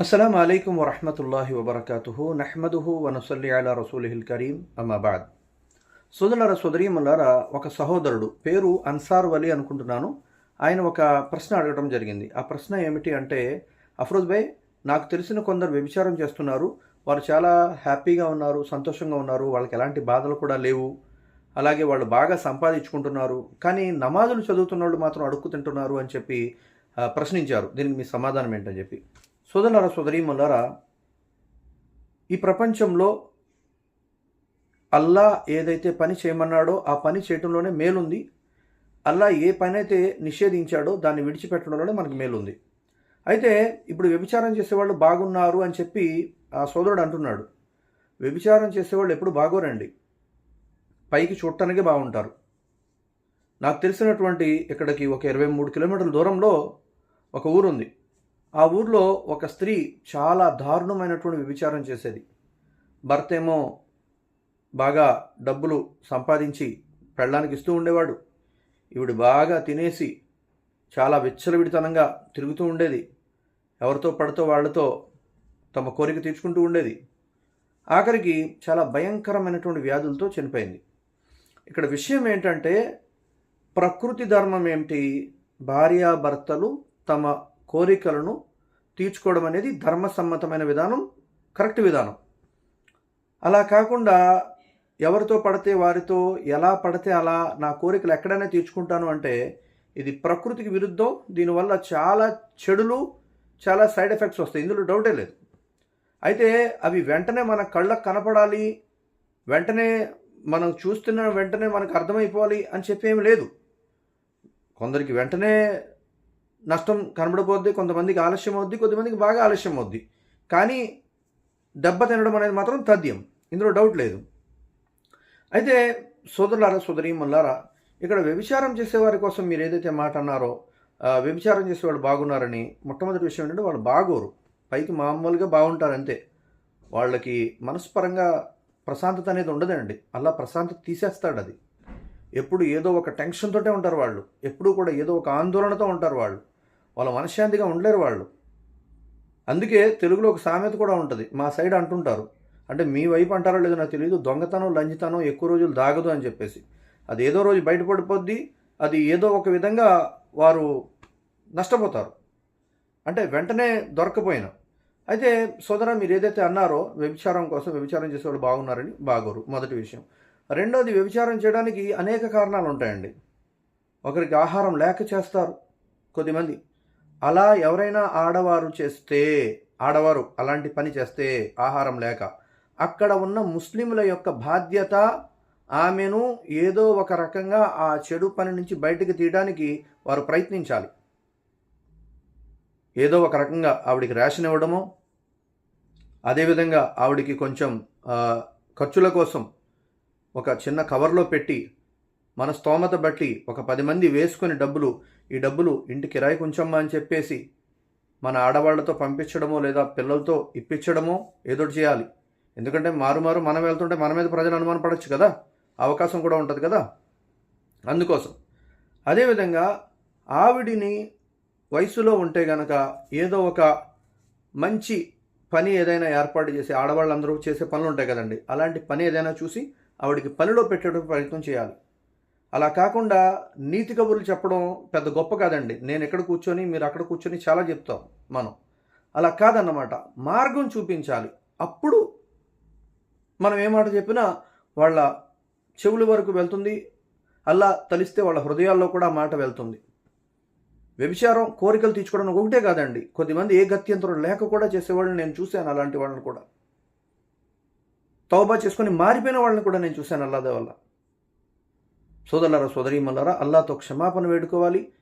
అస్సలం అయికం వరహమతుల్లాహి వబర్కాతుహు నహ్మదుహు వనసల్లి అలా రసూలిహిల్ కరీం అమ్మాబాద్ సోదరుల సోదరీమల్లారా ఒక సహోదరుడు పేరు అన్సార్ వలి అనుకుంటున్నాను. ఆయన ఒక ప్రశ్న అడగడం జరిగింది. ఆ ప్రశ్న ఏమిటి అంటే అఫ్రోజ్ భాయ్ నాకు తెలిసిన కొందరు వ్యభిచారం చేస్తున్నారు. వారు చాలా హ్యాపీగా ఉన్నారు సంతోషంగా ఉన్నారు. వాళ్ళకి ఎలాంటి బాధలు కూడా లేవు. అలాగే వాళ్ళు బాగా సంపాదించుకుంటున్నారు. కానీ నమాజులు చదువుతున్న వాళ్ళు మాత్రం అడుక్కు తింటున్నారు అని చెప్పి ప్రశ్నించారు. దీనికి మీ సమాధానం ఏంటని చెప్పి. సోదరులారా సోదరీమల్లారా ఈ ప్రపంచంలో అల్లా ఏదైతే పని చేయమన్నాడో ఆ పని చేయటంలోనే మేలుంది. అల్లా ఏ పని అయితే నిషేధించాడో దాన్ని విడిచిపెట్టడంలోనే మనకు మేలుంది. అయితే ఇప్పుడు వ్యభిచారం చేసేవాళ్ళు బాగున్నారు అని చెప్పి ఆ సోదరుడు అంటున్నాడు. వ్యభిచారం చేసేవాళ్ళు ఎప్పుడు బాగోరండి. పైకి చూడటానికే బాగుంటారు. నాకు తెలిసినటువంటి ఇక్కడికి ఒక ఇరవై మూడు కిలోమీటర్ల దూరంలో ఒక ఊరుంది. ఆ ఊర్లో ఒక స్త్రీ చాలా దారుణమైనటువంటి విచారం చేసేది. భర్త ఏమో బాగా డబ్బులు సంపాదించి పెళ్ళానికి ఇస్తూ ఉండేవాడు. ఇవిడు బాగా తినేసి చాలా విచ్చలవిడితనంగా తిరుగుతూ ఉండేది. ఎవరితో పడితో వాళ్ళతో తమ కోరిక తీర్చుకుంటూ ఉండేది. ఆఖరికి చాలా భయంకరమైనటువంటి వ్యాధులతో చనిపోయింది. ఇక్కడ విషయం ఏంటంటే ప్రకృతి ధర్మం ఏమిటి? భార్యాభర్తలు తమ కోరికలను తీర్చుకోవడం అనేది ధర్మసమ్మతమైన విధానం కరెక్ట్ విధానం. అలా కాకుండా ఎవరితో పడితే వారితో ఎలా పడితే అలా నా కోరికలు ఎక్కడైనా తీర్చుకుంటాను అంటే ఇది ప్రకృతికి విరుద్ధం దీనివల్ల చాలా చెడులు చాలా సైడ్ ఎఫెక్ట్స్ వస్తాయి. ఇందులో డౌటే లేదు. అయితే అవి వెంటనే మన కళ్ళకు కనపడాలి వెంటనే మనం చూస్తున్న వెంటనే మనకు అర్థమైపోవాలి అని చెప్పేమి లేదు. కొందరికి వెంటనే నష్టం కనబడిపోద్ది కొంతమందికి ఆలస్యం అవుద్ది కొంతమందికి బాగా ఆలస్యం అవుద్ది. కానీ దెబ్బ తినడం అనేది మాత్రం తథ్యం. ఇందులో డౌట్ లేదు. అయితే సోదరులారా సోదరీమల్లారా ఇక్కడ వ్యభిచారం చేసేవారి కోసం మీరు ఏదైతే మాట అన్నారో వ్యభిచారం చేసేవాళ్ళు బాగున్నారని మొట్టమొదటి విషయం ఏంటంటే వాళ్ళు బాగోరు. పైకి మామూలుగా బాగుంటారు అంతే. వాళ్ళకి మనస్పరంగా ప్రశాంతత అనేది ఉండదండి. అలా ప్రశాంతత తీసేస్తాడు అది. ఎప్పుడు ఏదో ఒక టెన్షన్తోటే ఉంటారు వాళ్ళు. ఎప్పుడూ కూడా ఏదో ఒక ఆందోళనతో ఉంటారు వాళ్ళు. వాళ్ళ మనశ్శాంతిగా ఉండలేరు వాళ్ళు. అందుకే తెలుగులో ఒక సామెత కూడా ఉంటుంది. మా సైడ్ అంటుంటారు. అంటే మీ వైపు అంటారో లేదో నాకు తెలియదు దొంగతనం లంచితనం ఎక్కువ రోజులు దాగదు అని చెప్పేసి. అది ఏదో రోజు బయటపడిపోద్ది. అది ఏదో ఒక విధంగా వారు నష్టపోతారు. అంటే వెంటనే దొరకపోయినా. అయితే సోదర మీరు ఏదైతే అన్నారో వ్యభిచారం కోసం వ్యభిచారం చేసేవాళ్ళు బాగున్నారని బాగోరు. మొదటి విషయం. రెండోది వ్యభిచారం చేయడానికి అనేక కారణాలు ఉంటాయండి ఒకరికి ఆహారం లేక చేస్తారు. కొద్దిమంది అలా ఎవరైనా ఆడవారు చేస్తే ఆడవారు అలాంటి పని చేస్తే ఆహారం లేక అక్కడ ఉన్న ముస్లింల యొక్క బాధ్యత ఆమెను ఏదో ఒక రకంగా ఆ చెడు పని నుంచి బయటకు తీయడానికి వారు ప్రయత్నించాలి. ఏదో ఒక రకంగా ఆవిడికి రేషన్ ఇవ్వడమో అదేవిధంగా ఆవిడికి కొంచెం ఖర్చుల కోసం ఒక చిన్న కవర్లో పెట్టి మన స్తోమత బట్టి ఒక పది మంది వేసుకుని డబ్బులు ఈ డబ్బులు ఇంటి కిరాయి కొంచెమ్మా అని చెప్పేసి మన ఆడవాళ్ళతో పంపించడమో లేదా పిల్లలతో ఇప్పించడమో ఏదో చేయాలి. ఎందుకంటే మారుమారు మనం వెళ్తుంటే మన మీద ప్రజలు అనుమానం పడవచ్చు కదా అవకాశం కూడా ఉంటుంది కదా. అందుకోసం అదేవిధంగా ఆవిడిని వయసులో ఉంటే గనక ఏదో ఒక మంచి పని ఏదైనా ఏర్పాటు చేసి ఆడవాళ్ళందరూ చేసే పనులు ఉంటాయి కదండి. అలాంటి పని ఏదైనా చూసి ఆవిడికి పనిలో పెట్టడం ప్రయత్నం చేయాలి. అలా కాకుండా నీతి కబుర్లు చెప్పడం పెద్ద గొప్ప కాదండి. నేను ఎక్కడ కూర్చొని మీరు అక్కడ కూర్చొని చాలా చెప్తాం మనం. అలా కాదన్నమాట. మార్గం చూపించాలి. అప్పుడు మనం ఏ మాట చెప్పినా వాళ్ళ చెవుల వరకు వెళ్తుంది. అలా తలిస్తే వాళ్ళ హృదయాల్లో కూడా ఆ మాట వెళ్తుంది. వ్యభిచారం కోరికలు తీర్చుకోవడం ఒకటే కాదండి. కొద్దిమంది ఏ గత్యంతరం లేక కూడా చేసేవాళ్ళని నేను చూశాను అలాంటి వాళ్ళని కూడా. తౌబా చేసుకొని మారిపోయిన వాళ్ళని కూడా నేను చూశాను అల్లాదే వల్ల. సోదరులారా సోదరీమల్లారా అల్లాతో క్షమాపణ వేడుకోవాలి.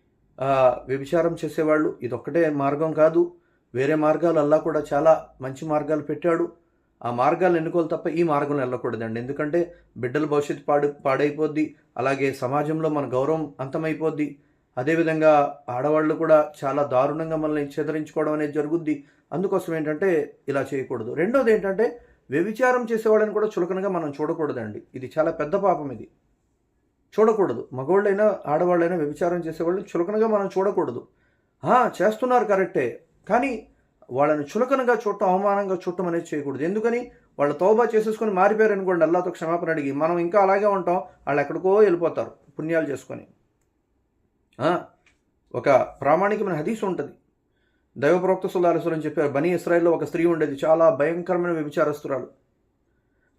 వ్యభిచారం చేసేవాళ్ళు ఇదొక్కటే మార్గం కాదు. వేరే మార్గాలు అల్లా కూడా చాలా మంచి మార్గాలు పెట్టాడు. ఆ మార్గాలు ఎన్నుకోవాలి తప్ప ఈ మార్గంలో వెళ్ళకూడదండి. ఎందుకంటే బిడ్డల భవిష్యత్తు పాడు పాడైపోద్ది. అలాగే సమాజంలో మన గౌరవం అంతమైపోద్ది. అదేవిధంగా ఆడవాళ్ళు కూడా చాలా దారుణంగా మనల్ని చెదరించుకోవడం అనేది జరుగుద్ది. అందుకోసం ఏంటంటే ఇలా చేయకూడదు. రెండోది ఏంటంటే వ్యభిచారం చేసేవాళ్ళని కూడా చులకనగా మనం చూడకూడదండి. ఇది చాలా పెద్ద పాపం ఇది. చూడకూడదు. మగవాళ్ళైనా ఆడవాళ్ళైనా వ్యభిచారం చేసేవాళ్ళని చులకనగా మనం చూడకూడదు. చేస్తున్నారు కరెక్టే. కానీ వాళ్ళని చులకనగా చూడటం అవమానంగా చూడటం అనేది చేయకూడదు. ఎందుకని? వాళ్ళు తోబా చేసేసుకొని మారిపోయారు అనుకోండి అల్లాతో క్షమాపణ అడిగి మనం ఇంకా అలాగే ఉంటాం వాళ్ళు ఎక్కడికో వెళ్ళిపోతారు పుణ్యాలు చేసుకొని. ఒక ప్రామాణికమైన హదీస్ ఉంటుంది. దైవప్రవక్త సుల్లారసులని చెప్పారు బనీ ఇస్రాయిల్లో ఒక స్త్రీ ఉండేది చాలా భయంకరమైన వ్యభిచారస్తురాలు.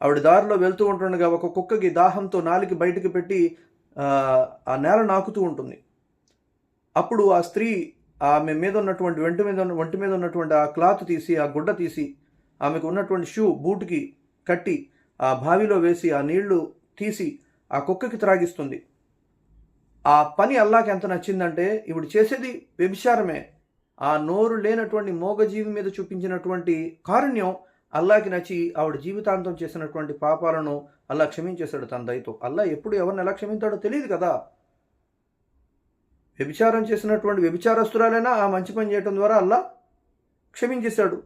ఆవిడ దారిలో వెళ్తూ ఉంటుండగా ఒక కుక్కకి దాహంతో నాలికి బయటికి పెట్టి ఆ, నేల నాకుతూ ఉంటుంది. అప్పుడు ఆ స్త్రీ ఆమె మీద ఉన్నటువంటి వెంట మీద ఉన్న ఒంటి మీద ఉన్నటువంటి ఆ క్లాత్ తీసి ఆ గుడ్డ తీసి ఆమెకు ఉన్నటువంటి షూ బూట్కి కట్టి ఆ బావిలో వేసి ఆ నీళ్ళు తీసి ఆ కుక్కకి త్రాగిస్తుంది. ఆ పని అల్లాకి ఎంత నచ్చిందంటే ఇప్పుడు చేసేది వ్యభిచారమే. ఆ నోరు లేనటువంటి మోగజీవి మీద చూపించినటువంటి కారుణ్యం అల్లాకి నచ్చి ఆవిడ జీవితాంతం చేసినటువంటి పాపాలను అల్లా క్షమించేశాడు తన దయతో. అల్లా ఎప్పుడు ఎవరిని ఎలా క్షమించాడో తెలియదు కదా. వ్యభిచారం చేసినటువంటి వ్యభిచారస్తురాలైనా ఆ మంచి పని చేయడం ద్వారా అల్లా క్షమించేశాడు.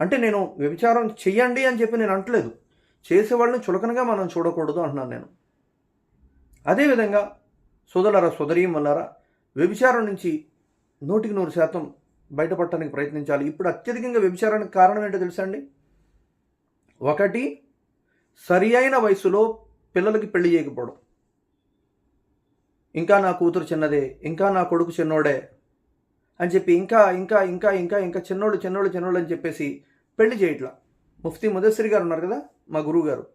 అంటే నేను వ్యభిచారం చెయ్యండి అని చెప్పి నేను అంటలేదు. చేసేవాళ్ళని చులకనగా మనం చూడకూడదు అంటున్నాను నేను. అదేవిధంగా సోదరులారా సోదరీమల్లారా వ్యభిచారం నుంచి నూటికి నూరు శాతం బయటపడటానికి ప్రయత్నించాలి. ఇప్పుడు అత్యధికంగా వ్యభిచారానికి కారణం ఏంటో తెలుసా అండి? ఒకటి సరి అయిన వయసులో పిల్లలకి పెళ్ళి చేయకపోవడం. ఇంకా నా కూతురు చిన్నదే ఇంకా నా కొడుకు చిన్నోడే అని చెప్పి ఇంకా ఇంకా ఇంకా ఇంకా ఇంకా చిన్నోళ్ళు చిన్నోళ్ళు చిన్నోళ్ళు అని చెప్పేసి పెళ్ళి చేయట్లా. ముఫ్తీ ముదస్సిరి గారు ఉన్నారు కదా మా గురువు గారు.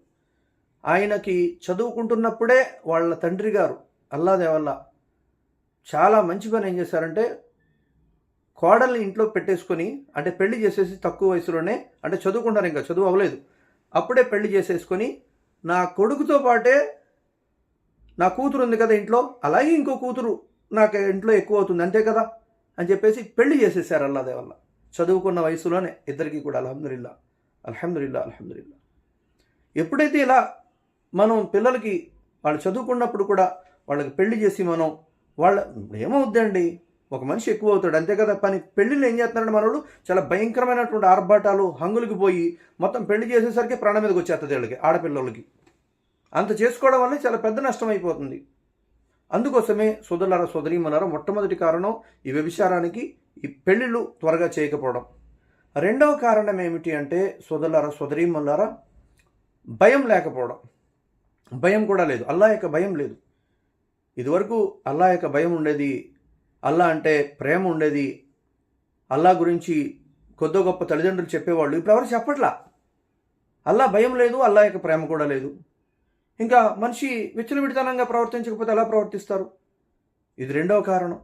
ఆయనకి చదువుకుంటున్నప్పుడే వాళ్ళ తండ్రి గారు అల్లాదేవల్లా చాలా మంచి పని ఏం చేశారంటే కోడల్ని ఇంట్లో పెట్టేసుకొని అంటే పెళ్ళి చేసేసి తక్కువ వయసులోనే అంటే చదువుకుంటారు ఇంకా చదువు అవ్వలేదు. అప్పుడే పెళ్ళి చేసేసుకొని నా కొడుకుతో పాటే నా కూతురు ఉంది కదా ఇంట్లో అలాగే ఇంకో కూతురు నాకు ఇంట్లో ఎక్కువ అవుతుంది అంతే కదా? అని చెప్పేసి పెళ్ళి చేసేసారు అల్లాదే వల్ల చదువుకున్న వయసులోనే ఇద్దరికి కూడా అల్హమ్దుల్లా అల్హమ్దుల్లా అల్హమ్దుల్లా ఎప్పుడైతే ఇలా మనం పిల్లలకి వాళ్ళు చదువుకున్నప్పుడు కూడా వాళ్ళకి పెళ్ళి చేసి మనం వాళ్ళ ఏమవుద్దండి? ఒక మనిషి ఎక్కువ అవుతాడు అంతే కదా? పని పెళ్ళిళ్ళు ఏం చేస్తున్నాడు మనోడు? చాలా భయంకరమైనటువంటి ఆర్భాటాలు హంగులకి పోయి మొత్తం పెళ్ళి చేసేసరికి ప్రాణం మీదకి వచ్చేస్తుంది వీళ్ళకి ఆడపిల్లలకి. అంత చేసుకోవడం వల్ల చాలా పెద్ద నష్టం అయిపోతుంది. అందుకోసమే సోదరులారా సోదరీమలారా మొట్టమొదటి కారణం ఈ వ్యభిచారానికి ఈ పెళ్ళిళ్ళు త్వరగా చేయకపోవడం. రెండవ కారణం ఏమిటి అంటే సోదరులారా సోదరీమలారా భయం లేకపోవడం. భయం కూడా లేదు. అల్లా యొక్క భయం లేదు. ఇదివరకు అల్లా యొక్క భయం ఉండేది అల్లా అంటే ప్రేమ ఉండేది. అల్లా గురించి కొద్ది గొప్ప తల్లిదండ్రులు చెప్పేవాళ్ళు. ఇప్పుడు ఎవరు చెప్పట్లా. అల్లా భయం లేదు అల్లా యొక్క ప్రేమ కూడా లేదు. ఇంకా మనిషి విచ్చలవిడితనంగా ప్రవర్తించకపోతే ఎలా ప్రవర్తిస్తారు? ఇది రెండవ కారణం.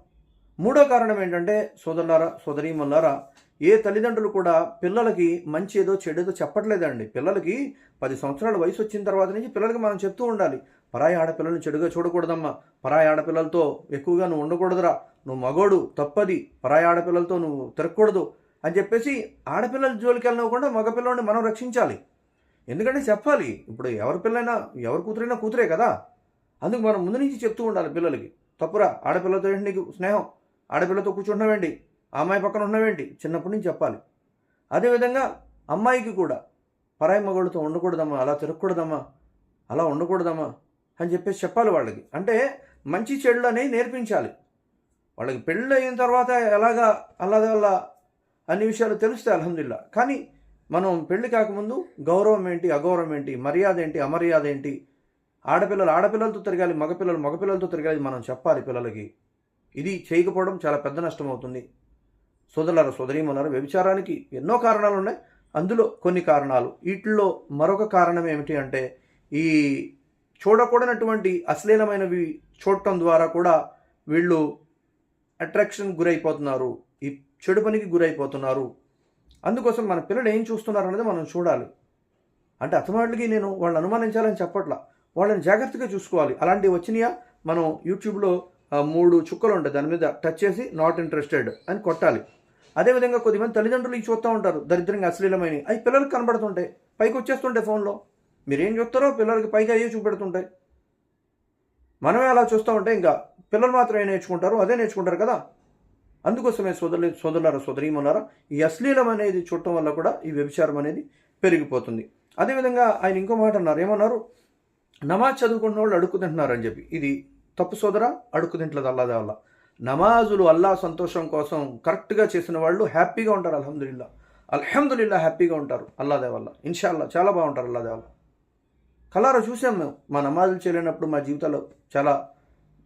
మూడో కారణం ఏంటంటే సోదరులారా సోదరీమల్లారా ఏ తల్లిదండ్రులు కూడా పిల్లలకి మంచి ఏదో చెడేదో చెప్పట్లేదండి. పిల్లలకి పది సంవత్సరాల వయసు వచ్చిన తర్వాత నుంచి పిల్లలకి మనం చెప్తూ ఉండాలి. పరాయి ఆడపిల్లల్ని చెడుగా చూడకూడదమ్మా. పరాయి ఆడపిల్లలతో ఎక్కువగా నువ్వు ఉండకూడదురా. నువ్వు మగోడు తప్పది. పరాయి ఆడపిల్లలతో నువ్వు తిరగకూడదు అని చెప్పేసి ఆడపిల్లల జోలికి వెళ్ళనివ్వకుండా మగపిల్లల్ని మనం రక్షించాలి. ఎందుకంటే చెప్పాలి ఇప్పుడు ఎవరి పిల్లైనా ఎవరి కూతురైనా కూతురే కదా. అందుకు మనం ముందు నుంచి చెప్తూ ఉండాలి పిల్లలకి. తప్పురా ఆడపిల్లతో ఏంటి నీకు స్నేహం? ఆడపిల్లతో కూర్చుంటున్నావేంటి అమ్మాయి పక్కన ఉన్నవేంటి? చిన్నప్పటి నుంచి చెప్పాలి. అదేవిధంగా అమ్మాయికి కూడా పరాయి మగోళ్ళతో ఉండకూడదమ్మా అలా తిరగకూడదమ్మా అలా ఉండకూడదమ్మా. అని చెప్పేసి చెప్పాలి వాళ్ళకి. అంటే మంచి చెడులు అనేవి నేర్పించాలి. వాళ్ళకి పెళ్ళి అయిన తర్వాత ఎలాగా అలాగే అన్ని విషయాలు తెలుస్తాయి అల్హమ్దుల్లా కానీ మనం పెళ్ళి కాకముందు గౌరవం ఏంటి అగౌరవం ఏంటి మర్యాద ఏంటి అమర్యాద ఏంటి? ఆడపిల్లలు ఆడపిల్లలతో తిరగాలి మగపిల్లలు మగపిల్లలతో తిరగాలి మనం చెప్పాలి పిల్లలకి. ఇది చేయకపోవడం చాలా పెద్ద నష్టం అవుతుంది. సోదరులారు సోదరీమన్నారు వ్యభిచారానికి ఎన్నో కారణాలు ఉన్నాయి. అందులో కొన్ని కారణాలు. వీటిల్లో మరొక కారణం ఏమిటి అంటే ఈ చూడకూడనటువంటి అశ్లీలమైనవి చూడటం ద్వారా కూడా వీళ్ళు అట్రాక్షన్ గురైపోతున్నారు. ఈ చెడు పనికి గురైపోతున్నారు. అందుకోసం మన పిల్లలు ఏం చూస్తున్నారు అనేది మనం చూడాలి. అంటే అతమాటికి నేను వాళ్ళని అనుమానించాలని చెప్పట్లా. వాళ్ళని జాగ్రత్తగా చూసుకోవాలి. అలాంటివి వచ్చినాయా? మనం యూట్యూబ్లో మూడు చుక్కలు ఉంటాయి. దాని మీద టచ్ చేసి నాట్ ఇంట్రెస్టెడ్ అని కొట్టాలి. అదేవిధంగా కొద్దిమంది తల్లిదండ్రులు ఇవి చూస్తూ ఉంటారు. దరిద్రంగా అశ్లీలమైన అవి పిల్లలకు కనబడుతుంటాయి. పైకి వచ్చేస్తుంటాయి ఫోన్లో. మీరేం చూస్తారో పిల్లలకి పైగా అయ్యే చూపెడుతుంటాయి. మనమే అలా చూస్తూ ఉంటే ఇంకా పిల్లలు మాత్రమే నేర్చుకుంటారు అదే నేర్చుకుంటారు కదా. అందుకోసమే సోదరు సోదరులారా సోదరీమన్నారా ఈ అశ్లీలం అనేది చూడటం వల్ల కూడా ఈ వ్యభిచారం అనేది పెరిగిపోతుంది. అదేవిధంగా ఆయన ఇంకో మాట అన్నారు ఏమన్నారు? నమాజ్ చదువుకున్న వాళ్ళు అడుక్కు తింటున్నారు అని చెప్పి. ఇది తప్పు సోదరా? అడుక్కు తింటలేదు అల్లాదే వల్ల నమాజులు అల్లా సంతోషం కోసం కరెక్ట్గా చేసిన వాళ్ళు హ్యాపీగా ఉంటారు అల్హమ్దుల్లా అల్హమ్దుల్లా హ్యాపీగా ఉంటారు అల్లాదే వల్ల ఇన్షాల్లా చాలా బాగుంటారు అల్లాదే వల్ల కలారా చూసాం మేము. మా నమాజులు చేయలేనప్పుడు మా జీవితాలు చాలా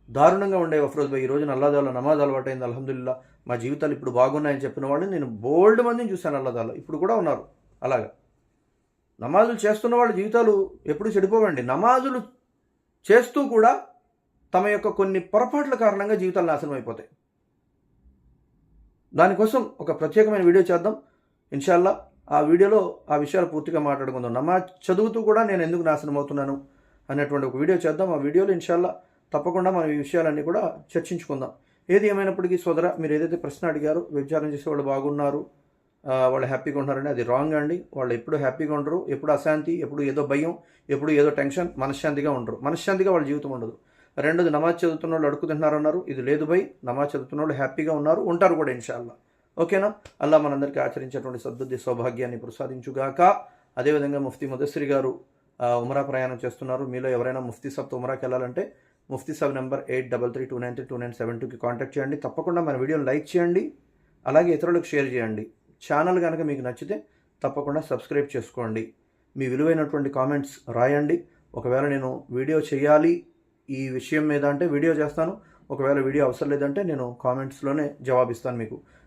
దారుణంగా ఉండేవి అఫ్రోజ్ భాయ్ ఈ రోజున అల్లాదాలో నమాజ్ అయింది. అల్హమ్దుల్లా మా జీవితాలు ఇప్పుడు బాగున్నాయని చెప్పిన వాళ్ళు నేను బోల్డ్ మందిని చూశాను అల్లాదాలో ఇప్పుడు కూడా ఉన్నారు. అలాగా. నమాజులు చేస్తున్న వాళ్ళ జీవితాలు ఎప్పుడు చెడిపోవండి. నమాజులు చేస్తూ కూడా తమ యొక్క కొన్ని పొరపాట్ల కారణంగా జీవితాలు నాశనం అయిపోతాయి. దానికోసం ఒక ప్రత్యేకమైన వీడియో చేద్దాం. ఇన్షాల్లా ఆ వీడియోలో ఆ విషయాలు పూర్తిగా మాట్లాడుకుందాం. నమాజ్ చదువుతూ కూడా నేను ఎందుకు నాశనం అవుతున్నాను అనేటువంటి ఒక వీడియో చేద్దాం. ఆ వీడియోలో ఇన్షాల్లా తప్పకుండా మనం ఈ విషయాలన్నీ కూడా చర్చించుకుందాం. ఏది ఏమైనప్పటికీ సోదర మీరు ఏదైతే ప్రశ్న అడిగారో వ్యభిచారం చేసే వాళ్ళు బాగున్నారు వాళ్ళు హ్యాపీగా ఉన్నారని అది రాంగ్ అండి. వాళ్ళు ఎప్పుడు హ్యాపీగా ఉండరు ఎప్పుడు అశాంతి ఎప్పుడు ఏదో భయం ఎప్పుడు ఏదో టెన్షన్ మనశ్శాంతిగా ఉండరు. మనశ్శాంతిగా వాళ్ళ జీవితం ఉండదు. రెండోది నమాజ్ చదువుతున్న వాళ్ళు అడుగుతున్నారు అన్నారు ఇది లేదు భయ్ నమాజ్ చదువుతున్న వాళ్ళు హ్యాపీగా ఉన్నారు ఉంటారు కూడా ఇన్షాల్లా. ఓకేనా? అల్లా మనందరికీ ఆచరించేటువంటి సద్బుద్ధి సౌభాగ్యాన్ని ప్రసాదించుగాక. అదేవిధంగా ముఫ్తీ ముదస్సిరి గారు ఉమరా ప్రయాణం చేస్తున్నారు. మీలో ఎవరైనా ముఫ్తీ సబ్తో ఉమరాకి వెళ్ళాలంటే Mufti Sab number eight double three two nine three two nine seven టూకి కాంటాక్ట్ చేయండి. తప్పకుండా మన వీడియోని లైక్ చేయండి. అలాగే ఇతరులకు షేర్ చేయండి. ఛానల్ కనుక మీకు నచ్చితే తప్పకుండా సబ్స్క్రైబ్ చేసుకోండి. మీ విలువైనటువంటి కామెంట్స్ రాయండి. ఒకవేళ నేను వీడియో చేయాలి ఈ విషయం మీద అంటే వీడియో చేస్తాను. ఒకవేళ వీడియో అవసరం లేదంటే నేను కామెంట్స్లోనే జవాబిస్తాను మీకు.